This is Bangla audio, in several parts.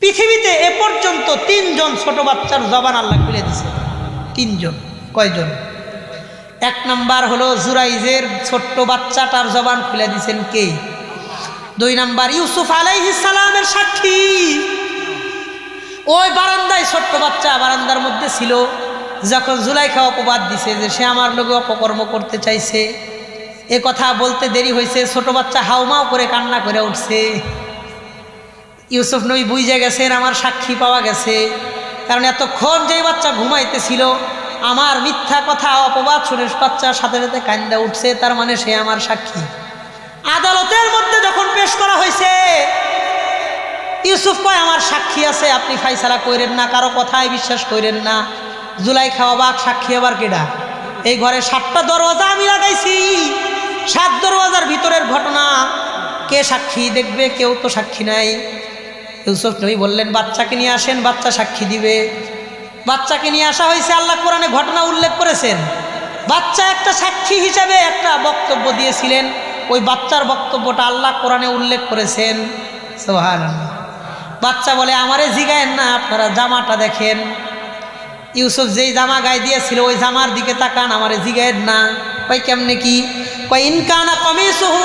পৃথিবীতে এ পর্যন্ত তিনজন ছোট বাচ্চার জবান আল্লাহ খুলে দিছে। তিনজন, কয়জন? এক নাম্বার হলো জুরাইজের ছোট্ট বাচ্চাটার জবান খুলে দিছেন কে? দুই নাম্বার, ইউসুফ সালামের সাক্ষী। ওই বারান্দায় ছোট্ট বাচ্চা বারান্দার মধ্যে ছিল। যখন জুলাইখা অপবাদ দিছে যে সে আমার লোকে অপকর্ম করতে চাইছে। এ কথা বলতে দেরি হয়েছে, ছোট বাচ্চা হাউমাউ করে কান্না করে উঠছে। ইউসুফ নবী বুঝে গেছেন, আমার সাক্ষী পাওয়া গেছে। কারণ এতক্ষণ যে বাচ্চা ঘুমাইতেছিল, আমার মিথ্যা কথা, অপবাদ শুনে বাচ্চার সাথে সাথে কান্দা উঠছে, তার মানে সে আমার সাক্ষী। আদালতের মধ্যে যখন পেশ করা হয়েছে, ইউসুফ কয়, আমার সাক্ষী আছে, আপনি ফাইসালা কইরেন না, কারও কথায় বিশ্বাস কইরেন না। জুলাই খাওয়া বাঘ সাক্ষী আবার কেডা? এই ঘরে সাতটা দরওয়াজা আমি লাগাইছি। সাত দরওয়াজার ভিতরের ঘটনা, কে সাক্ষী দেখবে, কেউ তো সাক্ষী নাই। ইউসুফ নবী বললেন, বাচ্চাকে নিয়ে আসেন, বাচ্চা সাক্ষী দিবে। বাচ্চাকে নিয়ে আসা হয়েছে, আল্লাহ কোরআনে ঘটনা উল্লেখ করেছেন। বাচ্চা একটা সাক্ষী হিসাবে একটা বক্তব্য দিয়েছিলেন। ওই বাচ্চার বক্তব্যটা আল্লাহ কোরআনে উল্লেখ করেছেন। সোহান বাচ্চা বলে, আমারে জিগায়েন না, আপনারা জামাটা দেখেন। ইউসুফ যেই জামা গায়ে দিয়েছিল, ওই জামার দিকে তাকান, আমারে জিগায়েন না। কই কেমনে কি? কই ইনকানা কমিসুহু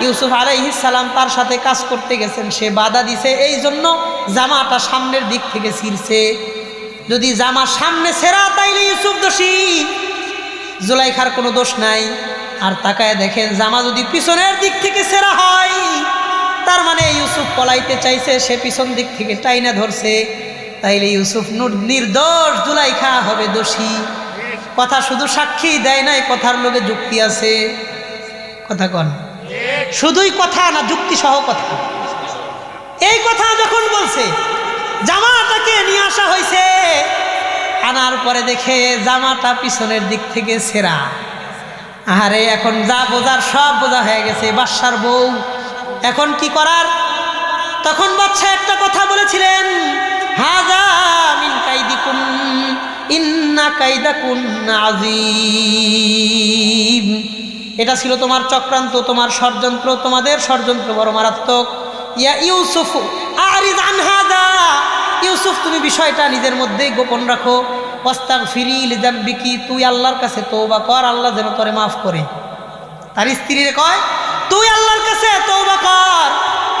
ইউসুফ সালাম তার সাথে কাজ করতে গেছেন। সে বাধা দিছে, এই জন্য জামাটা সামনের দিক থেকে ছিঁড়ছে। যদি জামা সামনে সেরা তাইলে ইউসুফ দোষী। জুলাইখার কোনো দোষ নাই। আর তাকায় দেখেন, জামা যদি পিছনের দিক থেকে সেরা হয়, তার মানে ইউসুফ পলাইতে চাইছে, সে পিছন দিক থেকে টাইনা ধরছে। তাইলে ইউসুফ নুর- নির্দোষ, জুলাইখা হবে দোষী। কথা শুধু সাক্ষী দেয় নাই, কথার লোকে যুক্তি আছে। কথা কন। শুধুই কথা না যুক্তি সহ কথা। এই কথা যখন বলছে, জামাটাকে নিয়ে আসা হয়েছে, আনার পরে দেখে জামাটা পিছনের দিক থেকে সেরা। আরে, এখন যা বোঝার সব বোঝা হয়ে গেছে বাদশার বউ। এখন কি করার? তখন বাচ্চা একটা কথা বলেছিলেন, হাজা ইন্না এটা ছিল তোমার চক্রান্ত, তোমার ষড়যন্ত্র, তোমাদের ষড়যন্ত্র বড় মারাত্মক। ইয়া ইউসুফ ইউসুফ, তুমি বিষয়টা নিজের মধ্যেই গোপন রাখো। অস্তাক ফিরিল জাম্বিকি তুই আল্লাহর কাছে তৌবা কর, আল্লাহ যেন তোরে মাফ করে। তার স্ত্রীরে কয়, তুই আল্লাহর কাছে তৌবা কর,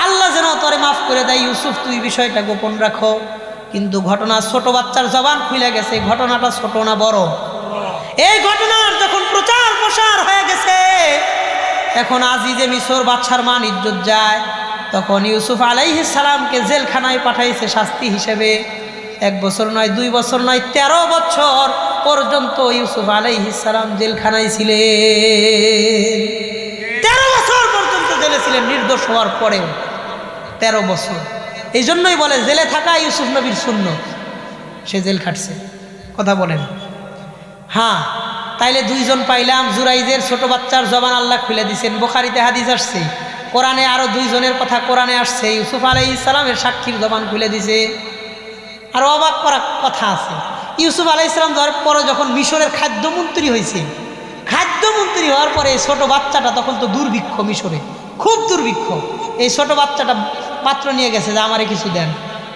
আল্লাহ যেন তোরে মাফ করে দেয়। ইউসুফ, তুই বিষয়টা গোপন রাখো। কিন্তু ঘটনা ছোট বাচ্চার জবান খুলে গেছে, ঘটনাটা ছোট না বড়। এই ঘটনার যখন প্রচার প্রসার হয়ে গেছে। এখন আজিজে মিশর বাচ্চার মান ইজ্জত যায়। তখন ইউসুফ আলাইহিস সালামকে জেলখানায় পাঠাইছে শাস্তি হিসেবে। এক বছর নয়, দুই বছর নয়, তেরো বছর পর্যন্ত ইউসুফ আলাইহিস সালাম জেলখানায় ছিলেন। তেরো বছর পর্যন্ত জেলে ছিলেন, নির্দোষ হওয়ার পরেও। তেরো বছর। এই জন্যই বলে, জেলে থাকা ইউসুফ নবীর শূন্য। সে জেল খাটছে। কথা বলেন। হ্যাঁ তাইলে দুইজন পাইলাম জুরাইজের ছোট বাচ্চার জবান আল্লাহ খুলে দিছেন। বোখারিতে হাদিস আসছে, কোরআনে আরও দুইজনের কথা কোরআনে আসছে, ইউসুফ আলাই ইসলামের সাক্ষীর জবান খুলে দিছে। আর অবাক করা কথা আছে, ইউসুফ আলাই ইসলাম যাওয়ার পরে যখন মিশরের খাদ্যমন্ত্রী হয়েছে খাদ্যমন্ত্রী হওয়ার পরে এই ছোট বাচ্চাটা তখন তো দুর্ভিক্ষ মিশরে, খুব দুর্ভিক্ষ। এই ছোট বাচ্চাটা পাত্র নিয়ে গেছে যে, আমারে কিছু দেন।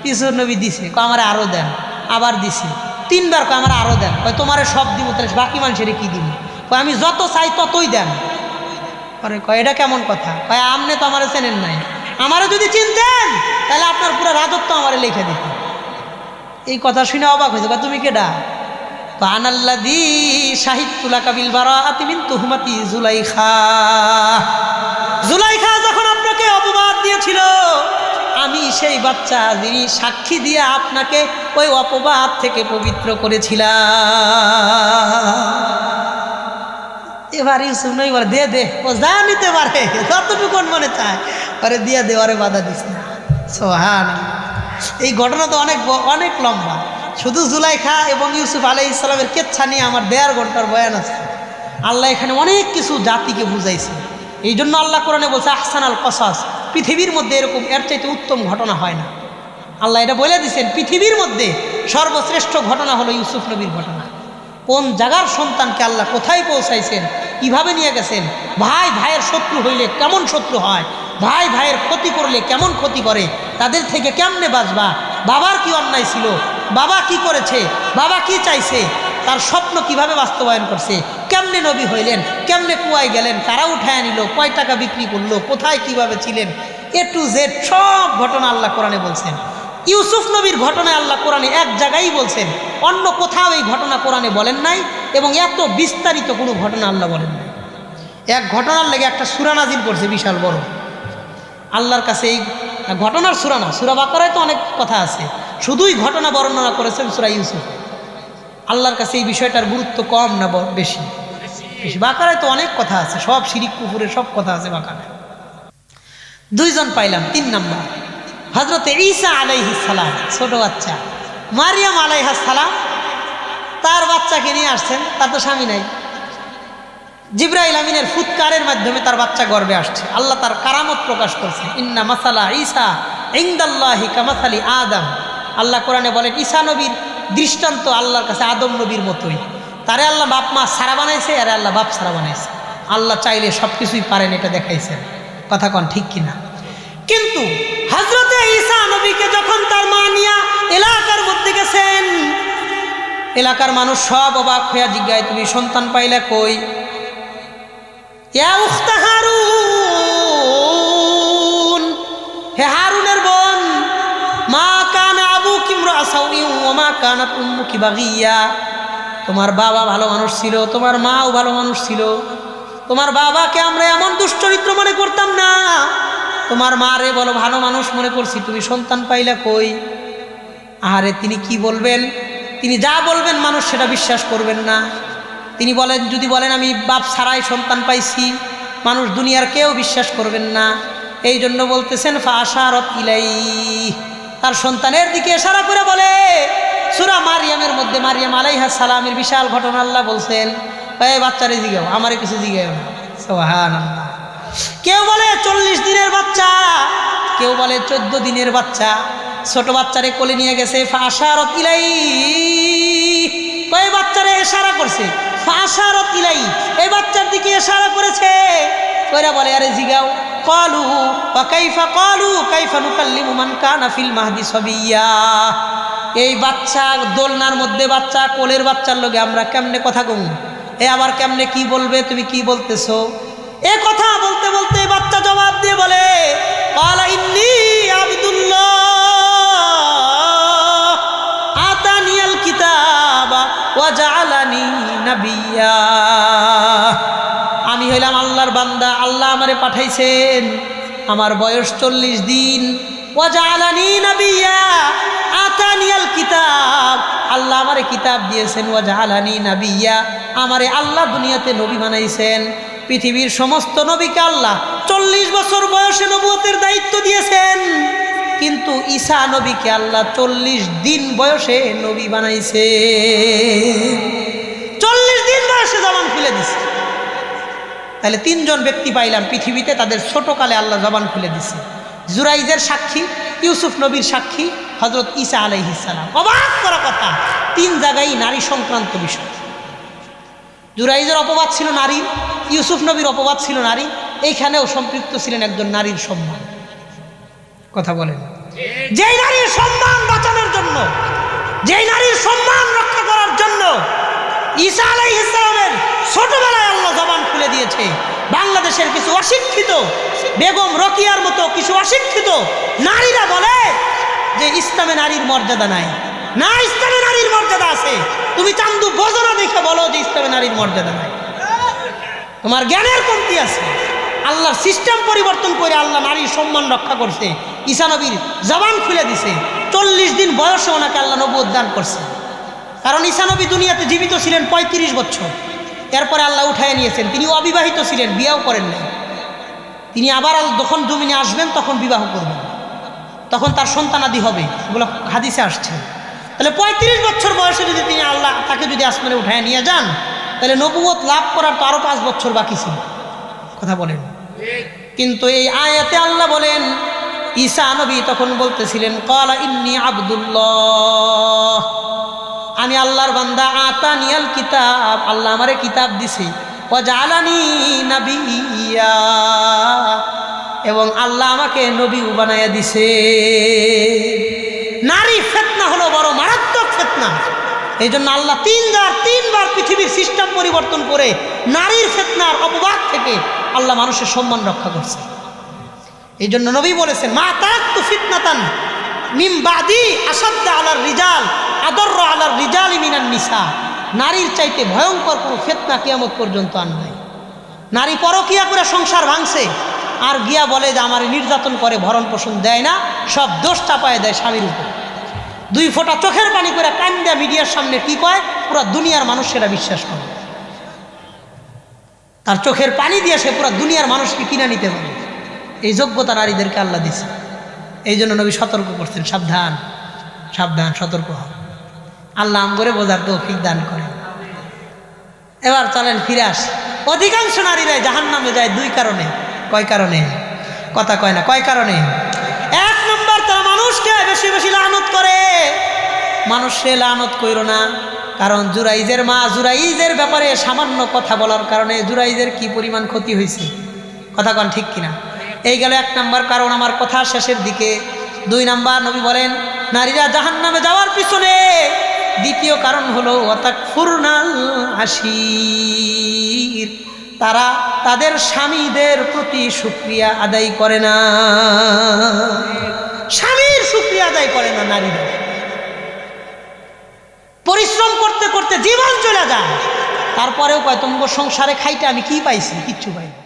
কিছু নবী দিছে আমারে আরও দেন, আবার দিছে। তিনবার কয়, আমার আরও দেন। কয়, তোমারে সব দিব, তাহলে বাকি মানুষের কি দিব? কয়, আমি যত চাই ততই দেন। পরে কয়, এটা কেমন কথা? কয় আমনে তো আমারে চেনেন নাই। আমারও যদি চিনতেন, তাহলে আপনার পুরো রাজত্ব আমারে লিখে দিত এই কথা শুনে অবাক হয়েছে। কয়, তুমি কেডা? আনাল্লাদি সাহিত্যুলা কাবিল বারা তুহমাতি জুলাইখা। জুলাইখা সেই বাচ্চা যিনি সাক্ষী দিয়ে আপনাকে ওই অপবাদ থেকে পবিত্র করেছিলাম। এবার ইউসুফ নই বলে, দে দে, ও যা নিতে পারে যতটুকু মনে চায়। আরে দিয়ে দে আরে বাধা দিস না সোহান এই ঘটনা তো অনেক অনেক লম্বা। শুধু জুলাইখা এবং ইউসুফ আলাই ইসলামের কেচ্ছা নিয়ে আমার দেড় ঘণ্টার বয়ান আছে। আল্লাহ এখানে অনেক কিছু জাতিকে বুঝাইছে। এই জন্য আল্লাহ কোরআনে বলছে আহসান আল কসাস। পৃথিবীর মধ্যে এরকম, এর চাইতে উত্তম ঘটনা হয় না। আল্লাহ এটা বলে দিছেন, পৃথিবীর মধ্যে সর্বশ্রেষ্ঠ ঘটনা হলো ইউসুফ নবীর ঘটনা। কোন জাগার সন্তানকে আল্লাহ কোথায় পৌঁছাইছেন, কীভাবে নিয়ে গেছেন, ভাই ভাইয়ের শত্রু হইলে কেমন শত্রু হয়, ভাই ভাইয়ের ক্ষতি করলে কেমন ক্ষতি করে, তাদের থেকে কেমনে বাঁচবা, বাবার কি অন্যায় ছিল, বাবা কি করেছে, বাবা কি চাইছে, তার স্বপ্ন কীভাবে বাস্তবায়ন করছে কেমনে নবী হইলেন? কেমনে কুয়ায় গেলেন? কারা উঠায় নিল কয় টাকা বিক্রি করল, কোথায়, কীভাবে ছিলেন? এ টু জেড সব ঘটনা আল্লাহ কোরআনে বলছেন। ইউসুফ নবীর ঘটনা আল্লাহ কোরআনে এক জায়গায় বলছেন, অন্য কোথাও এই ঘটনা কোরআনে বলেন নাই এবং এত বিস্তারিত কোনো ঘটনা আল্লাহ বলেন নাই। এক ঘটনার লেগে একটা সুরা নাজিল করছে, বিশাল বড়। আল্লাহর কাছে এই ঘটনার সুরানা সুরা বাকারায় তো অনেক কথা আছে। শুধুই ঘটনা বর্ণনা করেছেন সুরা ইউসুফ। আল্লাহর কাছে এই বিষয়টার গুরুত্ব কম না বেশি। বেশি। বাকারায় তো অনেক কথা আছে, সব শিরিক কুকুরের সব কথা আছে বাকারায়। দুইজন পাইলাম, তিন নাম্বার। হজরত ঈসা আলাইহিস সালাম, ছোট বাচ্চা। মারিয়াম আলাইহাস সালাম, তার বাচ্চাকে নিয়ে আসছেন, তার তো স্বামী নাই। জিব্রাইল আমিনের ফুৎকারের মাধ্যমে তার বাচ্চা গর্বে আসছে। আল্লাহ তার কারামত প্রকাশ করছে। ইন্না মাসালা ঈসা ইংদাল্লাহি কামাসালি আদম। আল্লাহ কোরআনে বলেন, ঈসা নবীর দৃষ্টান্ত আল্লাহর কাছে আদম নবীর মতোই। তারে আল্লাহ বাপ মা সারা বানাইছে, আরে আল্লাহ বাপ সারা বানাইছে। আল্লাহ চাইলে সব কিছুই পারেন, এটা দেখাইছেন। কথা কন, ঠিক কিনা? কিন্তু হজরতে ঈসা নবীকে যখন তার মা নিয়া এলাকার মধ্যে গেছেন, এলাকার মানুষ সব অবাক হইয়া জিজ্ঞায় তুমি সন্তান পাইলে কই? হে হারুনের বোন, মা কানা আবু কিমরা সাউই ও মা কানা উম্মু কি বাগিয়া। তোমার বাবা ভালো মানুষ ছিল, তোমার মাও ভালো মানুষ ছিল। তোমার বাবাকে আমরা এমন দুশ্চরিত্র মনে করতাম না। তোমার মা রে বলো, ভালো মানুষ মনে করছি, তুমি সন্তান পাইলা কই? আহারে, তিনি কি বলবেন? তিনি যা বলবেন মানুষ সেটা বিশ্বাস করবেন না। তিনি বলেন, যদি বলেন, আমি বাপ ছাড়াই সন্তান পাইছি, মানুষ দুনিয়ার কেউ বিশ্বাস করবেন না। এই জন্য বলতেছেন, ফাশারত ইলাই তার সন্তানের দিকে এশারা করে বলে সুরা মারিয়ামের মধ্যে মারিয়াম আলাইহা সালামের বিশাল ঘটনা আল্লাহ বলছেন, এই বাচ্চারে জিগাও, আমারে কিছু জিগাও সোহান কেউ বলে চল্লিশ দিনের বাচ্চা, কেউ বলে চোদ্দ দিনের বাচ্চা। ছোট বাচ্চারে কোলে নিয়ে গেছে, ফাশারত ইলাই। কয় বাচ্চারে এশারা করছে, ফাশারত ইলাই। এই বাচ্চার দিকে এশারা করেছে ওরা বলে, আরে জিগাও। কলু, বা কাইফা কলু, কাইফা নুকাল্লিমু মান কানা ফিল মাহদি সবিয়া। এই বাচ্চা, দোলনার মধ্যে বাচ্চা, কোলের বাচ্চার লগে আমরা কেমনে কথা কমু? এ আবার কেমনে কি বলবে, তুমি কি বলতেছো? এ কথা বলতে বলতে বাচ্চা জবাব দিয়ে বলে, কালা ইন্নি আব্দুল্লাহ, আতানিয়াল কিতাবা ওয়া জাআলানি নাবিয়্যা আমারে পাঠাইছেন, আমার বয়স চল্লিশ দিন। আল্লাহ আমারে কিতাব দিয়েছেন নাবিয়্যা আমারে আল্লাহ দুনিয়াতে নবী বানাইছেন। পৃথিবীর সমস্ত নবীকে আল্লাহ চল্লিশ বছর বয়সে নবুয়তের দায়িত্ব দিয়েছেন। কিন্তু ঈসা নবীকে আল্লাহ চল্লিশ দিন বয়সে নবী বানাইছে চল্লিশ দিন বয়সে জবান খুলে দিছে। তাহলে তিনজন ব্যক্তি পাইলাম পৃথিবীতে, তাদের ছোটকালে আল্লাহ জবান খুলে দিছে। জুরাইজের সাক্ষী, ইউসুফ নবীর সাক্ষী হজরত ঈসা আলাইহিসালাম অবাক করা কথা, তিন জায়গায় নারী সংক্রান্ত বিষয়। জুরাইজের অপবাদ ছিল নারী, ইউসুফ নবীর অপবাদ ছিল নারী, এইখানেও সম্পৃক্ত ছিলেন একজন নারীর সম্মান। কথা বলেন। যেই নারীর সম্মান বাঁচানোর জন্য, যেই নারীর সম্মান রক্ষা করার জন্য ঈসা আলাই ইসলামের ছোটবেলায় আল্লাহ জবান খুলে দিয়েছে। বাংলাদেশের কিছু অশিক্ষিত বেগম রকিয়ার মতো কিছু অশিক্ষিত নারীরা বলে যে, ইসলামে নারীর মর্যাদা নাই। না, ইসলামে নারীর মর্যাদা আছে। তুমি চান্দু বোঝনা দেখে বলো যে, ইসলামে নারীর মর্যাদা নাই। তোমার জ্ঞানের কমতি আছে। আল্লাহর সিস্টেম পরিবর্তন করে আল্লাহ নারীর সম্মান রক্ষা করছে। ঈসা নবীর জবান খুলে দিছে। চল্লিশ দিন বয়সে ওনাকে আল্লাহ নবু উদ্যান করছে। কারণ ঈশানবী দুনিয়াতে জীবিত ছিলেন পঁয়ত্রিশ বছর। এরপরে আল্লাহ উঠায় নিয়েছেন। তিনি অবিবাহিত ছিলেন, বিয়েও করেন নাই। তিনি আবার যখন জমিনে আসবেন, তখন বিবাহ করবেন। তখন তার সন্তানাদি হবে, এগুলো হাদিসে আসছে। তাহলে পঁয়ত্রিশ বছর বয়সে যদি তিনি আল্লাহ তাকে যদি আসমানে উঠায় নিয়ে যান, তাহলে নবুয়ত লাভ করার তো আরও পাঁচ বছর বাকি ছিল। কথা বলেন। কিন্তু এই আয়াতে আল্লাহ বলেন ঈসা নবী তখন বলতেছিলেন, কলা ইন্নি আবদুল্লাহ। আমি আল্লাহর বান্দা আতা নিয়াল কিতাব, আল্লাহ আমারে কিতাব দিছে। ও জালানি নাবিয়া। এবং আল্লাহ আমাকে নবী বানাইয়া দিছে। নারী ফেতনা হলো বড় মারাত্মক ফেতনা। এই জন্য আল্লাহ তিনবার তিনবার পৃথিবীর সিস্টেম পরিবর্তন করে নারীর ফেতনার অপবাদ থেকে আল্লাহ মানুষের সম্মান রক্ষা করছে। এই জন্য নবী বলেছেন, মা তারাক্তু ফিতনাতান মিম বাদি আসাদ্দা আলার রিজাল। আদর্র আলার রিজাল মিনান নিসা। নারীর চাইতে ভয়ঙ্কর কোনো ফেতনা কিয়ামত পর্যন্ত আর নাই। নারী পরকিয়া করে সংসার ভাঙছে, আর গিয়া বলে যে আমার নির্যাতন করে, ভরণ পোষণ দেয় না, সব দোষ চাপায় দেয় স্বামীর উপর। দুই ফোঁটা চোখের পানি করে কান্দা মিডিয়ার সামনে কি কয়? পুরো দুনিয়ার মানুষ সেটা বিশ্বাস করে। তার চোখের পানি দিয়ে সে পুরো দুনিয়ার মানুষকে কিনে নিতে পারে। এই যোগ্যতা নারীদেরকে আল্লাহ দিছে। এই জন্য নবী সতর্ক করছেন, সাবধান সাবধান, সতর্ক হন আল্লাহ করে বোঝার তৌফিক দান করেন। এবার চলেন ফিরে আস। অধিকাংশ নারীরাই জাহান নামে যায় দুই কারণে। কয় কারণে? কথা কয় না, কয় কারণে? এক নম্বর, তারা মানুষকে বেশি বেশি লানত করে। মানুষকে লানত কইর না, কারণ জুরাইজের মা জুরাইজের ব্যাপারে সামান্য কথা বলার কারণে জুরাইজের কি পরিমাণ ক্ষতি হয়েছে কথা কন ঠিক কিনা? এই গেল এক নাম্বার কারণ আমার কথা শেষের দিকে। দুই নাম্বার, নবী বলেন, নারীরা জাহান নামে যাওয়ার পিছনে দ্বিতীয় কারণ হলো ফুরনাল আশির তারা তাদের স্বামীদের প্রতি সুক্রিয়া আদায় করে না। স্বামীর সুক্রিয়া আদায় করে না নারীরা পরিশ্রম করতে করতে জীবন চলে যায়। তারপরেও কয় তোমার সংসারে খাইতে আমি কি পাইছি? কিচ্ছু পাইনি।